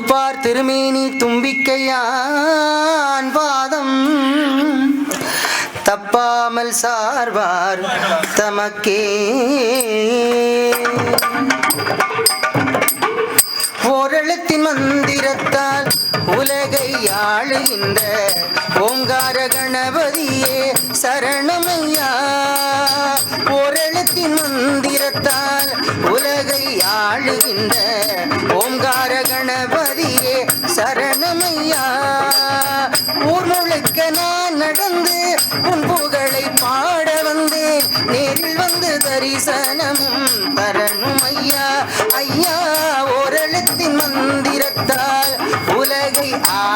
பூக்கொண்டு திருமேனி தும்பிக்கையான் பாதம் தப்பாமல் சார்வார் தமக்கே. ஓரெழுத்தின் மந்திரத்தால் உலகை ஆளுகின்ற ஓங்கார கணபதியே சரணமையா? ஓரெழுத்தின் மந்திரத்தால் உலகை ஆளுகின்ற ஓங்கார கணபதியே சரணமையா? ஊர் முழுக்க நான் நடந்து உன் புகழை பாட வந்தேன். நேரில் வந்து தரிசனமும் தரணும் ஐயா ஐயா ஓரெழுத்தின் மந்திரத்தால்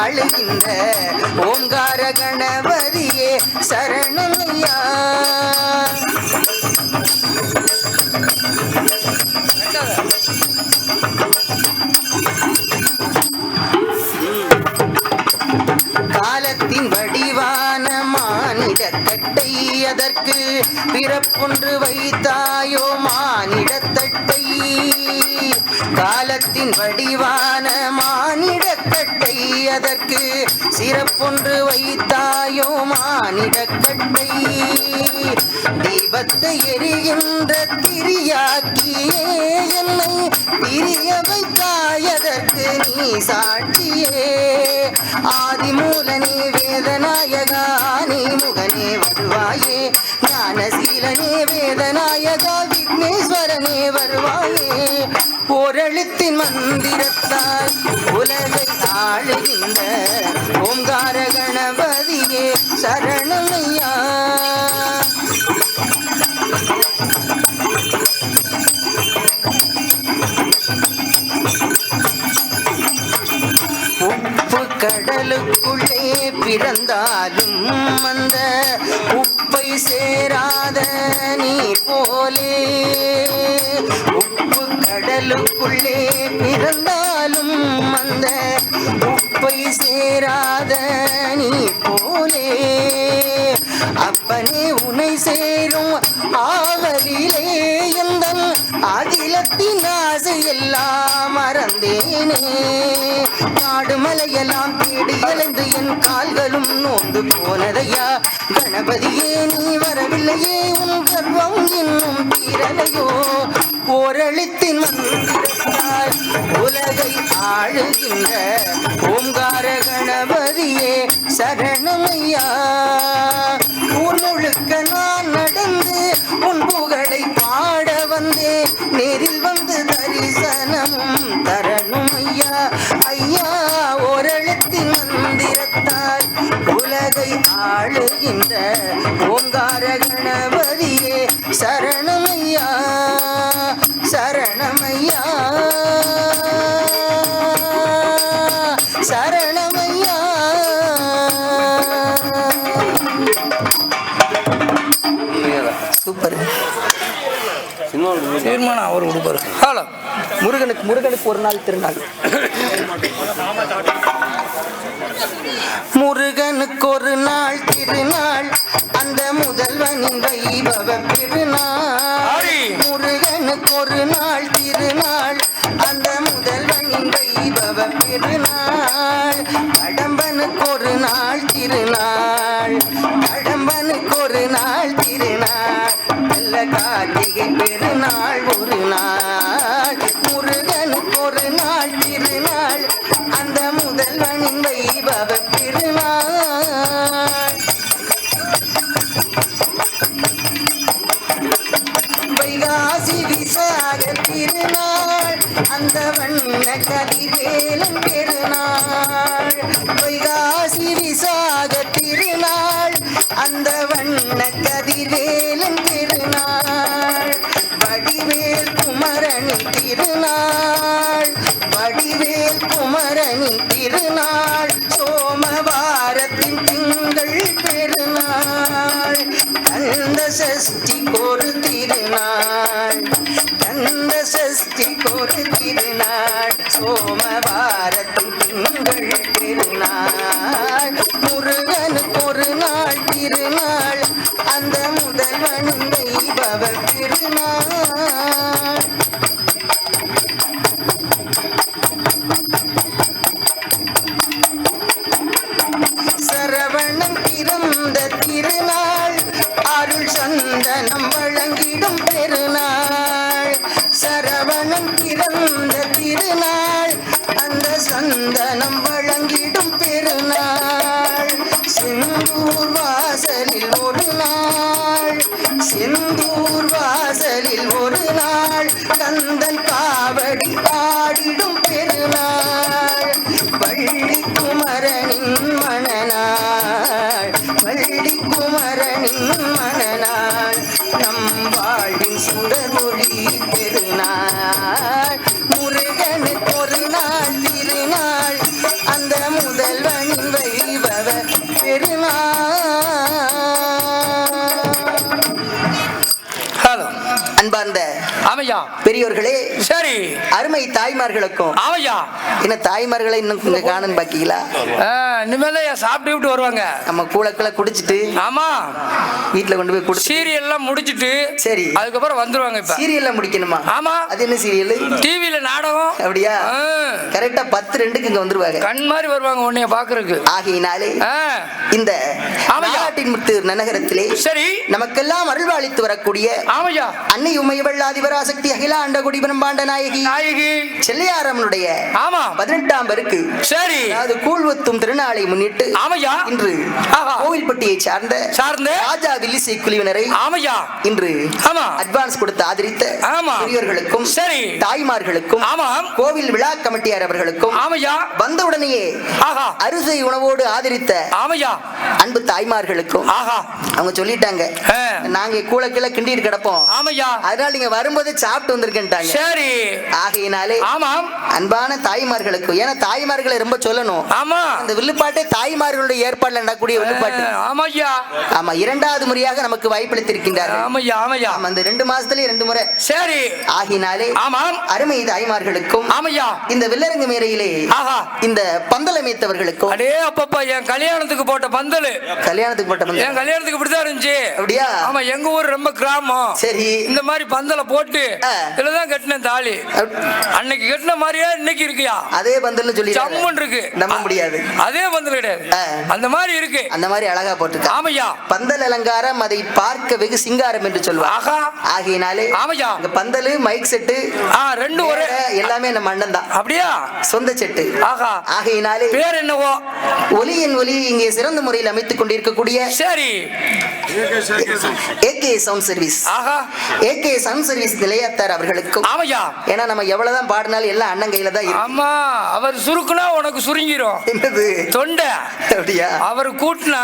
ஆளுகின்ற ஓங்கார கணபதியே சரணையா கட்டை அதற்கு பிறப்பொன்று வைத்தாயோ மானிடத்தட்டை? காலத்தின் வடிவான மானிட அதற்கு சிறப்பொன்று வைத்தாயோ மானிடக்கட்டை தீபத்தை எரிகின்ற திரியாக்கியே என்னை திரிய வைத்தாயதற்கு நீ சாட்சியே. ஆதிமூலனே வேதநாயகா நீ முகனே வருவாயே. மந்திரத்தால் உலகை ஆளுகின்ற ஓங்கார கணபதியே சரணமையா உப்பு கடலுக்குள்ளே பிறந்தாலும் அந்த உப்பை சேராத நீ போலே. கடலுக்குள்ளே இருந்தாலும் அந்த உப்பை சேராத நீ போலே. அப்பனே உனை சேரும் ஆவலிலே எந்தன் அகிலத்தின் ஆசை எல்லாம் மறந்தேனே. காடு மலையெல்லாம் தேடி அலைந்து என் கால்களும் நோந்து போனதையா? கணபதியே நீ வரவில்லையே உன் கர்வம் இன்னும் தீரலையோ ஓரழித்தின் மந்திரத்தாய் உலகை ஆளுகின்ற ஓங்கார கணபதியே சரணமையா? ஊர் முழுக்க நான் நடந்து உன் புகழை பாட வந்தேன். நேரில் வந்து தரிசனமும் தரணும் ஐயா ஐயா ஆளுகின்ற ஓங்கார கணபதியே சரணமையா சரணமையா. சரணமையா. சூப்பர். தீர்மானம் அவர் கொடுப்பாரு. ஹலோ. முருகனுக்கு முருகனுக்கு ஒரு நாள் திருநாள். முருகனுக்கு ஒரு நாள் திருநாள். அந்த முதல்வனின் வைபவ பெருநாள். முருகனுக்கு ஒரு நாள் திருநாள். அந்த முதல்வனின் வைபவ பெருநாள். கடம்பனுக்கு ஒரு நாள் திருநாள். கடம்பனுக்கு ஒரு நாள் திருநாள். நல்ல கார்த்திகை பெருநாள் ஒரு நாள். திருநாள் அந்த வண்ண கதிரேலும் பெருநாள். வைகாசி விசாக திருநாள் அந்த வண்ண கதிரேலும் பெருநாள். வடிவேல் குமரணி திருநாள் வடிவேல் குமரணி திருநாள். சோமவாரத்தின் திருநாள். கந்த சஷ்டி ஒரு திருநாள். கந்த சஷ்டி ஒரு திருநாள். சோம வாசலில் ஒரு நாள் செந்தூர் வாசலில் ஒரு நாள் கந்தன் காவடி ஆடிடும் ஆமையா பெரியோர்களே சரி. அருமை தாய்மார்களுக்கும். ஆமையா என்ன தாய்மார்களை இன்னும் இங்க காணுன்னு பாக்கீங்களா? இனிமேல் சாப்பிட்டு விட்டு வருவாங்க. நம்ம கூழக்களை குடிச்சிட்டு ஆமா. வீட்டுல கொண்டு போய் குடிச்சு சீரியல் எல்லாம் முடிச்சிட்டு சரி. அதுக்கப்புறம் வந்துருவாங்க இப்ப. சீரியல்ல முடிக்கணுமா? ஆமா. அது என்ன சீரியல்? டிவில நாடகம். அப்படியா? கரெக்டா பத்து ரெண்டுக்கு இங்க வந்துருவாங்க. கண் மாதிரி வருவாங்க உன்னைய பாக்குறதுக்கு. ஆகையினாலே இந்த. நாட்டின் முத்து நகரத்திலே சரி. நமக்கெல்லாம் அருள்வாளித்து வரக்கூடிய ஆமையா? அன்னை உமையவள்ளாதிபராசக்தி அகிலாண்ட குடி பிரம்மாண்ட நாயகி. நாயகி. செல்லையாரம்மனுடைய ஆமா. பதினெட்டாம் பெருக்கு சரி. அதாவது கூழ்வத்தும் திருநாளை முன்னிட்டு ஆமையா? இன்று. கோவில்பட்டியை சார்ந்த சார்ந்த ராஜா வில்லிசை குழுவினரை ஆமையா? இன்று ஆமா. அட்வான்ஸ் கொடுத்து ஆதரித்த ஆமா. பெரியோர்களுக்கும் சரி. தாய்மார்களுக்கும் ஆமாம் கோவில் விழா கமிட்டியார் அவர்களுக்கும் ஆமையா? வந்தவுடனேயே ஆஹா. அரிசை உணவோடு ஆதரித்த ஆமையா? அன்பு தாய்மார்களுக்கும் ஆஹா. அவங்க சொல்லிட்டாங்க. நாங்க கூழ கீழே கிண்டிட்டு கிடப்போம். ஆமையா? அதனால நீங்க வரும்போது சாப்பிட்டு வந்திருக்கேன்ட்டாங்க. சரி. ஆகையினாலே ஆமாம் அன்பான தாய்மார்களுக்கு ஏன்னா தாய்மார்களை ரொம்ப சொல்லணும். ஆமா. அந்த வில்லுப்பாட்டே தாய்மார்களுடைய ஏற்பாடுல நடக்கக்கூடிய வில்லுப்பாட்டு. ஆ, ஆமையா ஆமா இரண்டாவது முறையாக நமக்கு வாய்ப்பளித்திருக்கின்றார்கள். ஆமையா ஆமையா ஆமா அந்த ரெண்டு மாசத்துலயே ரெண்டு முறை. சரி. ஆகினாலே ஆமாம் அருமை தாய்மார்களுக்கும் ஆமையா இந்த வில்லரங்கு மேடையிலே ஆஹா. இந்த பந்தல் அமைத்தவர்களுக்கும் அடே அப்பப்பா என் கல்யாணத்துக்கு போட்ட பந்தல். கல்யாணத்துக்கு போட்ட பந்தல். என் கல்யாணத்துக்கு இப்படிதான் இருந்துச்சு. அப்படியா? ஆமா எங்க ஊர் ரொம்ப கிராமம். சரி. இந்த மாதிரி பந்தல போட்டு. இதுலதான் கட்டினேன் தாலி. அன்னைக்கு கட்டின மாதிரியே இன்னைக்கு இருக்கியா? அதே பந்தல்னு சொல்லி ஜம்முன் இருக்கு. நம்ப முடியாது. அதே பந்தல் கிடையாது. அந்த மாதிரி இருக்கு. அந்த மாதிரி அழகா போட்டுருக்கா. ஆமையா. பந்தல் அலங்காரம் அதை பார்க்க வெகு சிங்காரம் என்று சொல்வார் ஆஹா. ஆகையினாலே ஆமையா. இந்த பந்தலு மைக் செட்டு ஆ ரெண்டு ஒரே. எல்லாமே நம்ம அண்ணன் தான் அப்படியா? சொந்த செட்டு ஆஹா. ஆகையினாலே பேர் என்னவோ? ஒலியின் ஒலி இங்கே சிறந்த முறையில் அமைத்துக் கொண்டிருக்கக்கூடிய சரி. AK sound service. ஆஹா. ஏகே சவுண்ட் சர்வீஸ் நிலையத்தார் அவர்களுக்கும் ஆமையா? ஏன்னா நம்ம எவ்வளவுதான் பாடினாலும் எல்லாம் அண்ணன் கையில தான் ஆமா அவர் சுருக்குனா உனக்கு சுருங்கிரும். என்னது? தொண்டை. அப்படியா? அவர் கூட்டினா.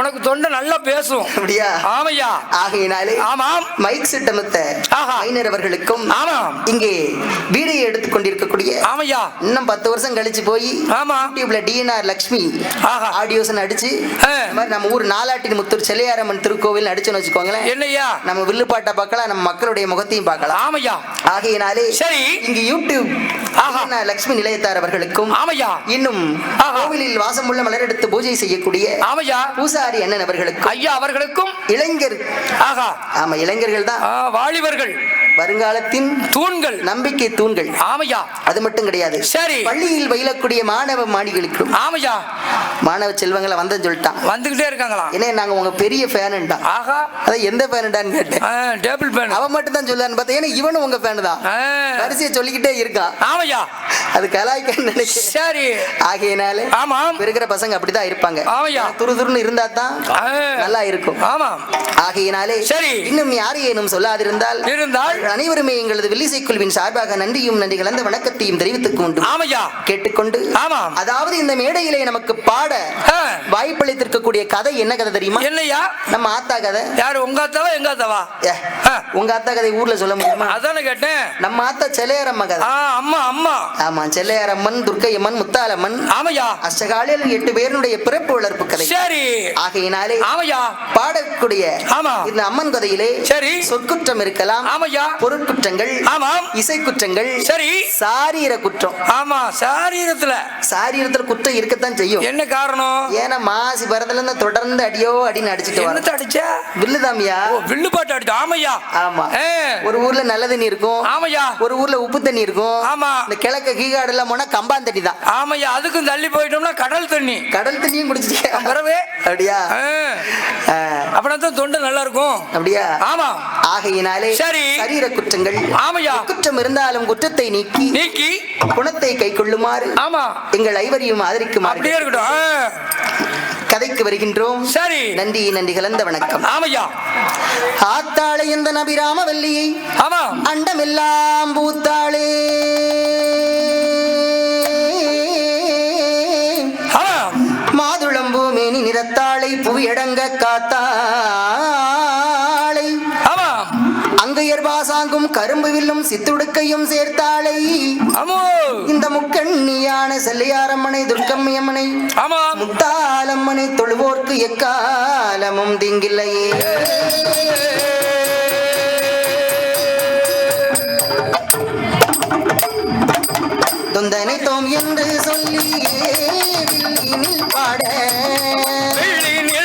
உனக்கு தொண்டை நல்லா பேசும். அப்படியா? ஆமையா? ஆகையினாலே ஆமாம். மைக் செட் அமைத்த ஆஹா. மைனர் அவர்களுக்கும் ஆமாம். இங்கே வீடியோ எடுத்துக்கொண்டு கொண்டிருக்கக்கூடிய ஆமையா? இன்னும் பத்து வருஷம் கழிச்சு போய் ஆமா. யூடியூப்ல டிஎன்ஆர் லக்ஷ்மி. ஆடியோஸ் அடிச்சு நம்ம ஊர் நாலாட்டின் முத்தூர் செல்லையாரம்மன் திருக்கோவில் அடிச்சுன்னு வச்சுக்கோங்களேன். என்னய்யா? நம்ம வில்லுப்பாட்டை பார்க்கலாம் நம்ம மக்களுடைய முகத்தையும் பார்க்கலாம். ஆமையா ஆகையினாலே சரி. இங்கு யூடியூப் லக்ஷ்மி நிலையத்தார் அவர்களுக்கும் ஆமையா இன்னும். கோவிலில் வாசமுள்ள மலரெடுத்து பூஜை செய்யக்கூடிய ஆமையா பூசாரி அண்ணன் அவர்களுக்கும் ஐயா அவர்களுக்கும் இளைஞர் ஆகா ஆமா இளைஞர்கள் தான் வாலிபர்கள். வருங்காலத்தின் தூண்கள். நம்பிக்கை தூண்கள். ஆமையா. அது மட்டும் கிடையாது. சரி. பள்ளியில் பயிலக்கூடிய மாணவ மாணிகளுக்கும் ஆமையா. மாணவ செல்வங்களை வந்தேன்னு சொல்லிட்டான். வந்துகிட்டே இருக்காங்களா? ஏன்னா நாங்க உங்க பெரிய ஃபேனுட்டான் ஆகா அதான் எந்த ஃபேனுடான்னு கேட்டேன். டேபிள் பேன் அவன் மட்டும் தான் சொல்லுவான்னு பார்த்தா ஏன்னா இவனும் உங்க ஃபேனு தான். வரிசையை சொல்லிக்கிட்டே இருக்கான் ஆமையா. அது கலாய்க்க நினைக்கிறேன். சரி. ஆகையினால இப்ப இருக்கிற பசங்க அப்படிதான் இருப்பாங்க. ஆமையா. துரு துருன்னு இருந்தா தான் நல்லா இருக்கும். ஆமாம் ஆகையினாலே சரி. இன்னும் யாரையேனும் சொல்லாதிருந்தால் இருந்தால் அனைவருமே எங்களது வில்லிசை குழுவின் சார்பாக நன்றியும் நன்றி கலந்த வணக்கத்தையும் தெரிவித்துக் கொண்டு ஆமையா? கேட்டுக்கொண்டு ஆமாம் அதாவது இந்த மேடையிலே நமக்கு பாட வாய்ப்பளித்திருக்கக்கூடிய கதை என்ன கதை தெரியுமா? என்னய்யா நம்ம ஆத்தா கதை. யாரு உங்க அத்தாவா எங்க அத்தாவா ஏ, ஆ, உங்க ஆத்தா கதை ஊர்ல சொல்ல முடியுமா? அதானே கேட்டேன். நம்ம ஆத்தா செல்லையாரம்ம கதை. அம்மா அம்மா. ஆமா செல்லையாரம்மன் துர்க்கையம்மன் முத்தாலம்மன் ஆமையா? அஷ்டகாலில் எட்டு பேருடைய பிறப்பு வளர்ப்பு கதை. சரி. ஆகையினாலே ஆமையா? பாடக்கூடிய ஆமா. இந்த அம்மன் கதையிலே சரி. சொற்குற்றம் இருக்கலாம். ஆமையா? பொருட்குற்றங்கள் ஆமாம். இசை குற்றங்கள் சரி. சாரீர குற்றம் ஆமா சாரீரத்துல. சாரீரத்துல குற்றம் இருக்கத்தான் செய்யும். என்ன காரணம்? ஏன்னா மாசி பரத்துல இருந்து தொடர்ந்து அடியோ அடின்னு அடிச்சுட்டு என்னத்த அடிச்ச? வில்லுதாமியா ஓ வில்லு பாட்டு அடிச்ச. ஆமையா? ஆமா. ஒரு ஊர்ல நல்ல தண்ணி இருக்கும். ஆமையா? ஒரு ஊர்ல உப்பு தண்ணி இருக்கும். ஆமா. இந்த கிழக்க கீகாடு எல்லாம் போனா கம்பான் தண்ணி தான். ஆமையா அதுக்கும் தள்ளி போயிட்டோம்னா கடல் தண்ணி. கடல் தண்ணியும் குடிச்சிட்டியா? பிறவே? அப்படியா? அப்படின்னா தான் தொண்டை நல்லா இருக்கும். அப்படியா? ஆமா. ஆகையினாலே சரி. சரீர குற்றங்கள். ஆமையா? குற்றம் இருந்தாலும் குற்றத்தை நீக்கி நீக்கி குணத்தை கை கொள்ளுமாறு ஆமா. எங்கள் ஐவரையும் ஆதரிக்குமாறு கதைக்கு வருகின்றோம். சரி. நன்றி நன்றி கலந்த வணக்கம். ஆமையா. ஆத்தாளை இந்த நபிராம வல்லியை ஆமா. அண்டமெல்லாம் பூத்தாளே. ஆமா. மாதுளம்பூ மேனி நிறத்தாளை புவியடங்க காத்தாளை பாசாங்கும் கரும்பு வில்லும் சித்துடுக்கையும் சேர்த்தாளை. இந்த முக்கண்ணியான செல்லையாரம்மனை துர்க்கம்மியம்மனை முத்தாலம்மனை தொழுவோர்க்கு எக்காலமும் திங்கில்லையே. தொந்தனை தோம் என்று சொல்லி வில்லினில் பாட. வெள்ளினில்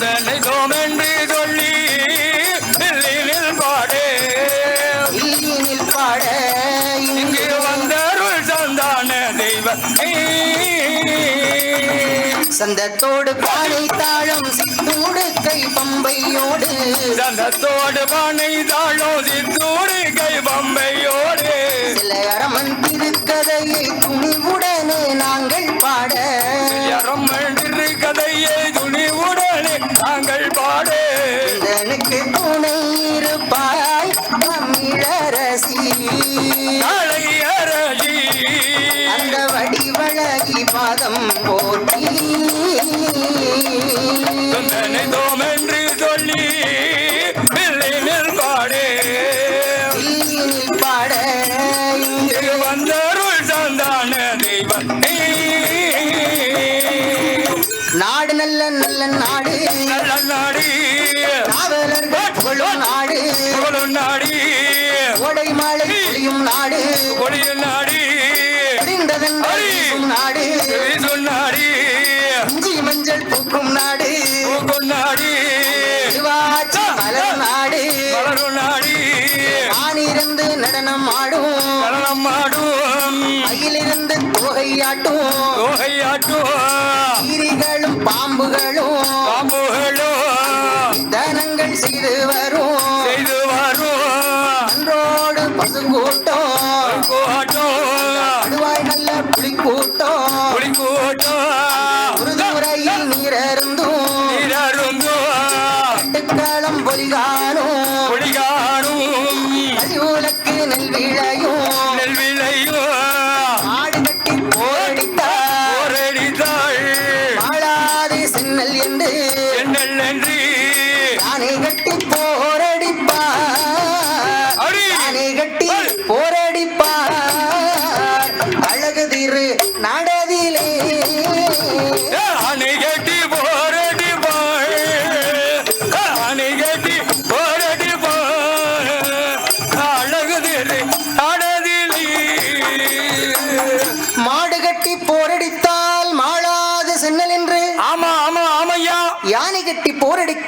தன்னை தோமென்று சொல்லி வெள்ளினில் பாடே வில்லினில் பாட இங்கு வந்தருள் சந்தான தெய்வம் சந்தத்தோடு பானை தாழம் சித்தோடு கை பம்பையோடு. சந்தத்தோடு பானை தாழோ சித்தோடு கை பம்பையோடு. சில அரமன் திருக்கதையை துணிவுடனே நாங்கள் பாட அறமன்று கதையை துணிவுடனே நாங்கள் பாடு. எனக்கு துணை இருப்பாய் தமிழரசி. அழகியரசி அந்த வடிவழகி பாதம் போற்றி மஞ்சள் பூக்கும் நாடு. நாடி. திருவாச்சி மலர் நாடு. வளரும் நாடி. ஆணிருந்து நடனம் ஆடும். கரணம் ஆடும். மயிலிருந்து தொகையாட்டும் தோகையாட்டும் கீரிகளும் பாம்புகளும். பாம்புகளும். தனங்கள் செய்து வரும். செய்து வரும். அன்றோடு பசுங்கூட்டம். என்று என்று நானே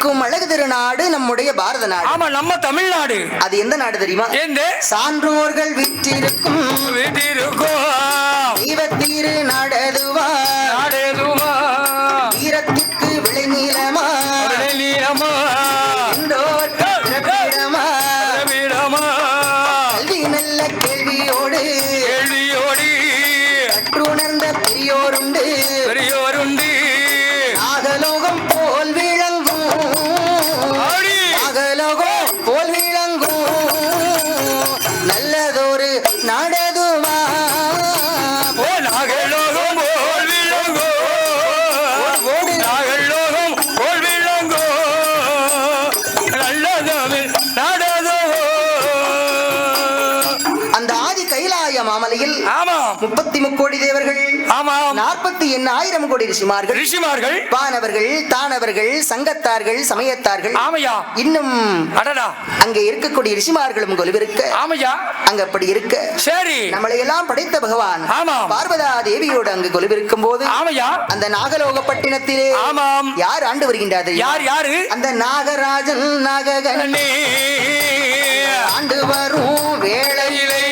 போரடிக்கும் அழகு திருநாடு நம்முடைய பாரத நாடு. ஆமா நம்ம தமிழ்நாடு. அது எந்த நாடு தெரியுமா? எந்த? சான்றோர்கள் விற்றிருக்கும் வீட்டிருக்கோம் தெய்வத்தீரு நாடதுவா? நாடேதுவா? வீரத்திற்கு விளை நீளமா நாற்பத்தி எண்ணாயிரம் கோடி ரிஷிமார்கள்? ரிஷிமார்கள்? வானவர்கள் தானவர்கள் சங்கத்தார்கள் சமயத்தார்கள் ஆமையா? இன்னும் அடடா. அங்க இருக்கக்கூடிய ரிஷிமார்களும் கொலுவிருக்க. ஆமையா? அங்க அப்படி இருக்க. சரி. நம்மளை எல்லாம் படைத்த பகவான் ஆமாம். பார்வதா தேவியோடு அங்கு கொலுவிருக்கும் போது ஆமையா? அந்த நாகலோக பட்டினத்திலே ஆமாம். யார் ஆண்டு வருகின்றார்? யார் யாரு? அந்த நாகராஜன் நாககன். நீ ஆண்டு வரும் வேளையிலே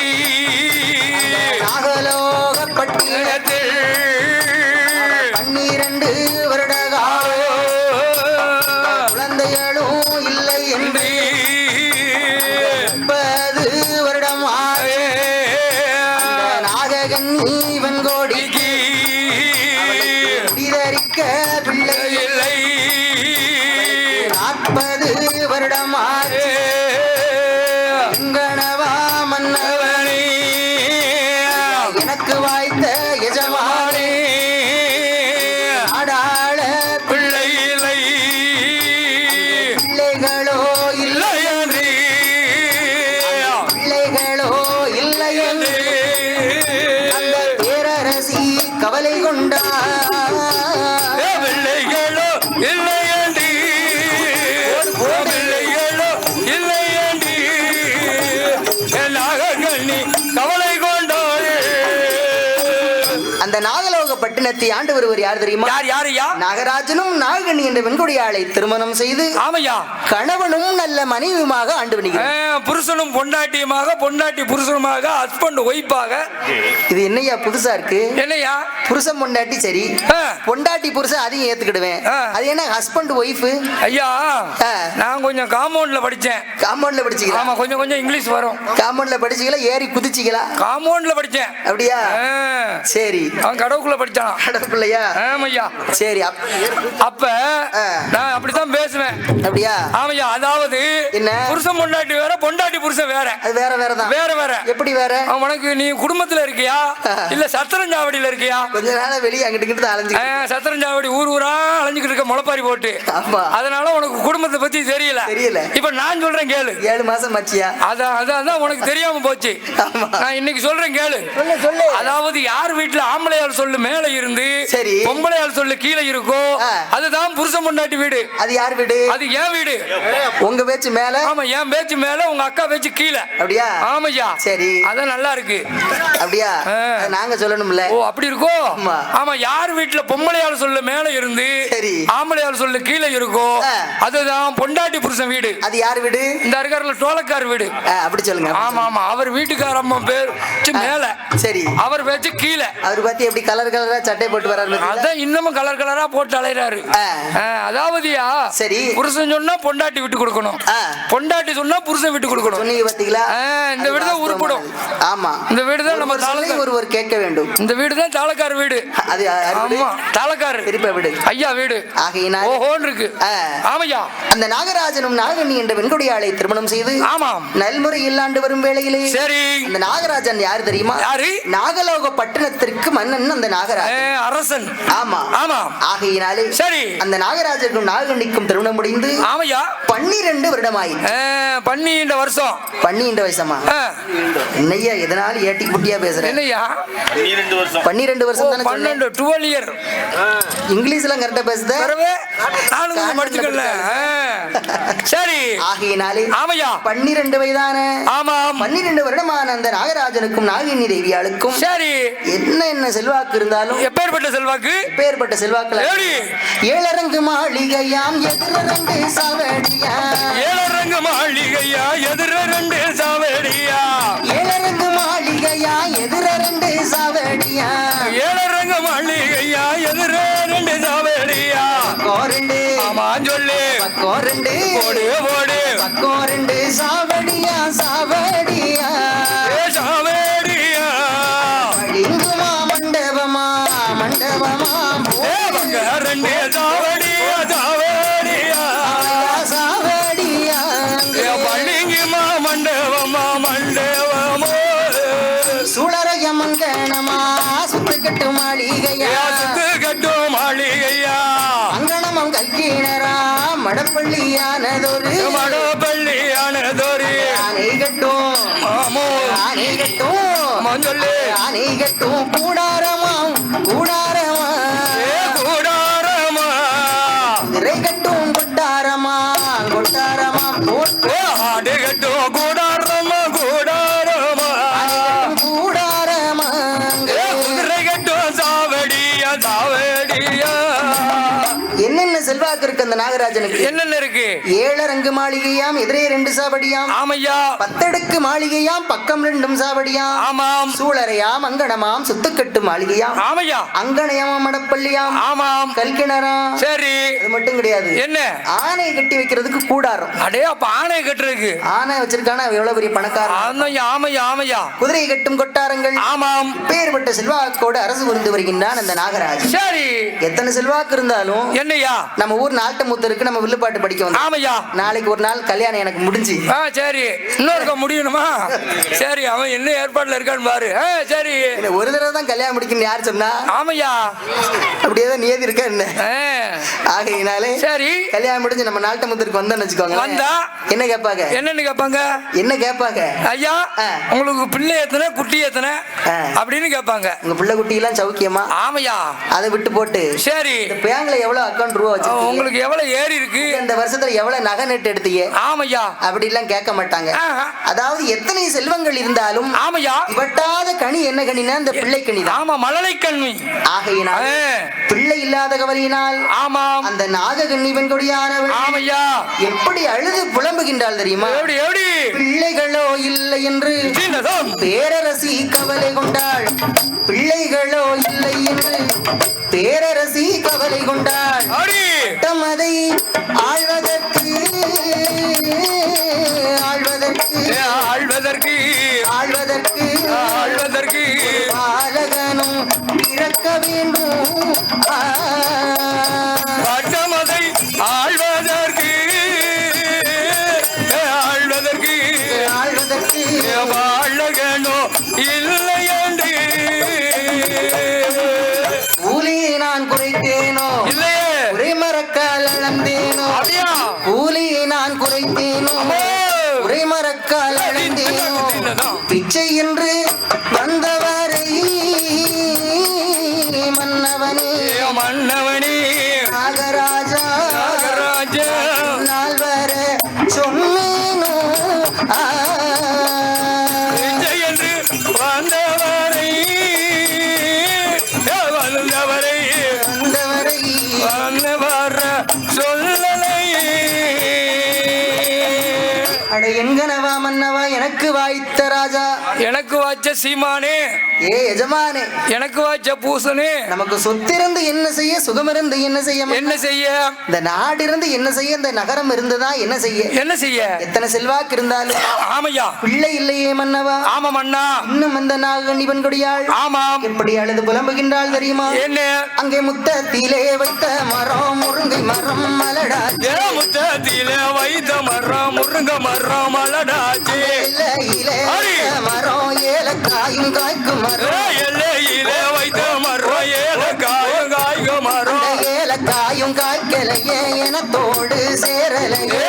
நாகலோக பட்டினத்தை ஆண்டு வருவர் யார் தெரியுமா? யார் யாரையா? நாகராஜனும் நாககண்ணி என்ற வெண்கொடியாளை திருமணம் செய்து ஆமையா? கணவனும் நல்ல மனைவியுமாக ஆண்டு வருகிறார் புருஷனும் பொண்டாட்டியுமாக பொண்டாட்டி புருஷனுமாக ஹஸ்பண்ட் ஒய்ஃபாக இது என்னய்யா புதுசா இருக்கு? என்னையா? புருஷன் பொண்டாட்டி சரி. பொண்டாட்டி புருஷன் அதையும் ஏத்துக்கிடுவேன். அது என்ன ஹஸ்பண்ட் ஒய்ஃப் ஐயா. நான் கொஞ்சம் காம்பவுண்ட்ல படிச்சேன். காம்பவுண்ட்ல படிச்சீங்களா ஆமா கொஞ்சம் கொஞ்சம் இங்கிலீஷ் வரும். காம்பவுண்ட்ல படிச்சீங்களா ஏறி குதிச்சீங்களா காம்பவுண்ட்ல படிச்சேன். அப்படியா. சரி. அவன் கடவுக்குள்ள படிச்சான் கடவுளையா ஆமையா. சரி அப்- அப்ப. நான் அப்படித்தான் பேசுவேன். அப்படியா? ஆமையா அதாவது என்ன? புருஷன் பொண்டாட்டி வேற பொண்டாட்டி புருஷன் வேற. அது வேற வேறதான் வேற வேற. எப்படி வேற? உனக்கு நீ குடும்பத்துல இருக்கியா? இல்ல சத்திரஞ்சாவடியில இருக்கியா? கொஞ்ச நாளா வெளியே அங்கிட்டு அலைஞ்சு சத்திரஞ்சாவடி ஊர் ஊரா அலைஞ்சுக்கிட்டு இருக்க முளைப்பாரி போட்டு. அதனால உனக்கு குடும்பத்தை பத்தி தெரியல. தெரியல. இப்ப நான் சொல்றேன் கேளு. ஏழு மாசம் மச்சியா அதான் அதான் உனக்கு தெரியாம போச்சு. நான் இன்னைக்கு சொல்றேன் கேளு. சொல்லு சொல்லு. அதாவது யார் வீட்டுல ஆம்பளையால் சொல்லு மேல இருந்து சரி. பொம்பளையால் சொல்லு கீழே இருக்கோ ஆ. அதுதான் புருஷன் பொண்டாட்டி வீடு. அது யார் வீடு? அது என் வீடு. உங்க பேச்சு மேல? ஆமா என் பேச்சு மேல உங்க அக்கா பேச்சு கீழே. அப்படியா? ஆமையா? சரி. அதான் நல்லா இருக்கு. அப்படியா? நாங்க சொல்லணும்ல. ஓ அப்படி இருக்கோ? ஆமா. ஆமா யார் வீட்டுல பொம்பளையால் சொல்லு மேல இருந்து சரி. ஆம்பளையால் சொல்லு கீழே இருக்கோ ஆ. அதுதான் பொண்டாட்டி புருஷன் வீடு. அது யார் வீடு? இந்த இருக்காருல டோலக்கார் வீடு. அப்படி சொல்லுங்க ஆமா ஆமா அவர் வீட்டுக்கார அம்மா பேர் மேல. சரி. அவர் பேச்சு கீழே. அவர் பத்தி எப்படி கலர் கலரா சட்டை போட்டு? அதான் இன்னமும் கலர் கலரா போட்டு அலையறாரு. ஆ. அதாவதுயா சரி. புருஷன் சொன்னா பொண்டாட்டி விட்டு கொடுக்கணும். பொண்டாட்டி சொன்னா புருஷன் விட்டு கொடுக்கணும். சொன்னீங்க பாத்தீங்களா? இந்த வீடு தான். உருப்படும். ஆமா. இந்த வீடு தான் நம்ம தாளக்கார் ஒருவர் கேட்க வேண்டும். இந்த வீடு தான் தாளக்கார் வீடு. அது வீடு? ஆமா தாளக்காரு திருப்ப வீடு. ஐயா வீடு. ஆகையினால் ஓஹோன்னு இருக்கு. ஆமையா. அந்த நாகராஜனும் நாகண்ணி என்ற வெண்கொடியாளை திருமணம் செய்து ஆமாம். நல்முறையில் ஆண்டு வரும் வேளையிலே சரி. அந்த நாகராஜன் யார் தெரியுமா? யாரு? நாகலோக பட்டணத்திற்கு மன்னன் அந்த நாகராஜன். அரசன். ஆமா. ஆமாம் ஆகையினாலே சரி. அந்த நாகராஜனுக்கும் நாகண்ணிக்கும் திருமணம் முடிந்து ஆமையா? பன்னிரண்டு வருடமாயிற்று ஆ, பண்ணி இந்த வருஷம். பன்னிரண்டு வயசமா ஆ, என்னய்யா எதனால ஏட்டி குட்டியா பேசுறேன் என்னய்யா? பன்னிரெண்டு வருஷம். பன்னிரண்டு ஓ, வருஷம் தானே சொன்னேன் பன்னெண்டு டுவெல் இயர் இங்கிலீஷ் எல்லாம் கரெக்டா பேசுத? பிறகு நானும் கொஞ்சம் படிச்சுக்கல. ஆ. சரி. ஆகையினாலே ஆமையா? பன்னிரண்டு வயதான பன்னிரண்டு வருடமான அந்த நாகராஜனுக்கும் நாகினி தேவியாளுக்கும் சரி. என்ன என்ன செல்வாக்கு இருந்தாலும் இருந்தாலும் எப்பேற்பட்ட செல்வாக்கு? எப்பேற்பட்ட செல்வாக்கள் எப்படி? ஏழரங்கு மாளிகையாம் எதிரண்டு சவடியா? ஏழரங்க மாளிகையா எதிர ரெண்டு சாவடியா? ஏழரங்கு மாளிகையா எதிரண்டு சவடியா? ஏழரங்க மாளிகையா எதிர ரெண்டு சாவடியா? கோரண்டு ஆமா சொல்லு. கோரண்டு போடு போடு. கோரண்டு சாவடியா சாவடியா சுத்துக்கட்டு மாளிகையா? சுத்து கட்டும் மாளிகையா? அங்கணமம் கல்கீணரா மடப்பள்ளியானதொரு. மடப்பள்ளியானதொரு. ஆனை கட்டும். மாமோ ஆனை கட்டும். மஞ்சள்ளு ஆனை கட்டும். கூடாரமாம் கூடாரமா? ஏ கூடாரமா? திரை கட்டும் கொட்டாரமா? கொட்டாரமாம் போட்டு நாகராஜனுக்கு. என்னென்ன இருக்கு? ஏழரங்கு மாளிகையாம் எதிரே ரெண்டு சாவடியாம். ஆமையா. பத்தடுக்கு மாளிகையாம் பக்கம் ரெண்டும் சாவடியாம். ஆமாம். சூளரையாம் அங்கணமாம் சுத்துக்கட்டு மாளிகையாம். ஆமையா. அங்கணையாம் மடப்பள்ளியாம். ஆமாம். கல்கிணறாம் சரி. அது மட்டும் கிடையாது. என்ன? ஆனை கட்டி வைக்கிறதுக்கு கூடாரம். அடே அப்ப ஆணை கட்டுருக்கு ஆனை வச்சிருக்கானா எவ்வளவு பெரிய பணக்காரன்? ஆமையா ஆமையா குதிரை கட்டும் கொட்டாரங்கள். ஆமாம். பேர்பட்ட செல்வாக்கோடு அரசு புரிந்து வருகின்றான் அந்த நாகராஜ் சரி. எத்தனை செல்வாக்கு இருந்தாலும் என்னய்யா நம்ம ஊர் நாட்டமுத்தருக்கு நம்ம வில்லுப்பாட்டு படிக்க வந்தோம். ஆமையா? நாளைக்கு ஒரு நாள் கல்யாணம் எனக்கு முடிஞ்சு. ஆ சரி. இன்னொருக்க முடியணுமா? சரி அவன் என்ன ஏற்பாடுல இருக்கான்னு பாரு. ஆ சரி. இல்ல, ஒரு தடவை தான் கல்யாணம் முடிக்கணும் யார் சொன்னா? ஆமையா? அப்படியே தான் நியதி இருக்கா என்ன? ஆ, ஆகையினாலே சரி. கல்யாணம் முடிஞ்சு நம்ம நாட்டமுத்தருக்கு வந்தோம்னு வச்சுக்கோங்க வந்தா? என்ன கேட்பாங்க என்னன்னு கேட்பாங்க என்ன கேட்பாங்க ஐயா ஆ. உங்களுக்கு பிள்ளை எத்தனை குட்டி எத்தனை? ஆ. அப்படின்னு கேட்பாங்க உங்க பிள்ளை குட்டி எல்லாம் சௌக்கியமா ஆமையா? அதை விட்டு போட்டு சரி. இந்த பேங்க்ல எவ்வளவு அக்கௌண்ட் ரூபா வச்சிருக்கீங்க? உங்களுக்கு எவ்வளவு ஏறி இருக்கு? இந்த வருஷத்துல எவ்வளவு நகை நட்டு எடுத்தீங்க? ஆமையா. அப்படி எல்லாம் கேட்க மாட்டாங்க. அதாவது எத்தனை செல்வங்கள் இருந்தாலும் ஆமையா. இவட்டாத கனி என்ன கனினா இந்த பிள்ளை கனி ஆமா மழலை கண்மி ஆகையினால். பிள்ளை இல்லாத கவலையினால் ஆமாம் அந்த நாககன்னி பெண்கொடியானவள் ஆமையா. எப்படி அழுது புலம்புகின்றாள் தெரியுமா? எப்படி எப்படி? பிள்ளைகளோ இல்லை என்று பேரரசி கவலை கொண்டாள். பிள்ளைகளோ இல்லை என்று பேரரசி கவலை கொண்டாள். தமதை ஆழ்வதற்கு ஆழ்வதற்கு ஆழ்வதற்கு ஆழ்வதற்கு ஆழ்வதற்கு பாலகனும் பிறக்க வேண்டும். பட்டமதை ஆழ்வதற்கு ஆழ்வதற்கு ஆழ்வதற்கு பிச்சை என்று வாச்ச சீமானே. ஏ எஜமானே. எனக்கு வாச்ச பூசனே. நமக்கு சொத்திருந்து என்ன செய்ய சுகமிருந்து என்ன செய்ய மன்னா? என்ன செய்ய? இந்த நாடு இருந்து என்ன செய்ய இந்த நகரம் இருந்துதான் என்ன செய்ய? என்ன செய்ய? எத்தனை செல்வாக்கு இருந்தாலும். ஆமையா? பிள்ளை இல்லையே மன்னவா? ஆமாம் அண்ணா இன்னும் அந்த நாகணிவன் கொடியாள். ஆமாம். எப்படி அழுது புலம்புகின்றாள் தெரியுமா? என்ன? அங்கே முத்தத்திலே வைத்த மரம் முருங்கை மரம் மலடா முத்தத்தில வைத்த மரம் முருங்க மரம் மலடாச்சு. எல்லையிலே அடி. காயும் காய்க்கும் மரம். எல்லையிலே வைத்த மரம் ஏல காயும் காய்க்கும் மரம். ஏல காயும் காய்க்கலையே என தோடு சேரலையே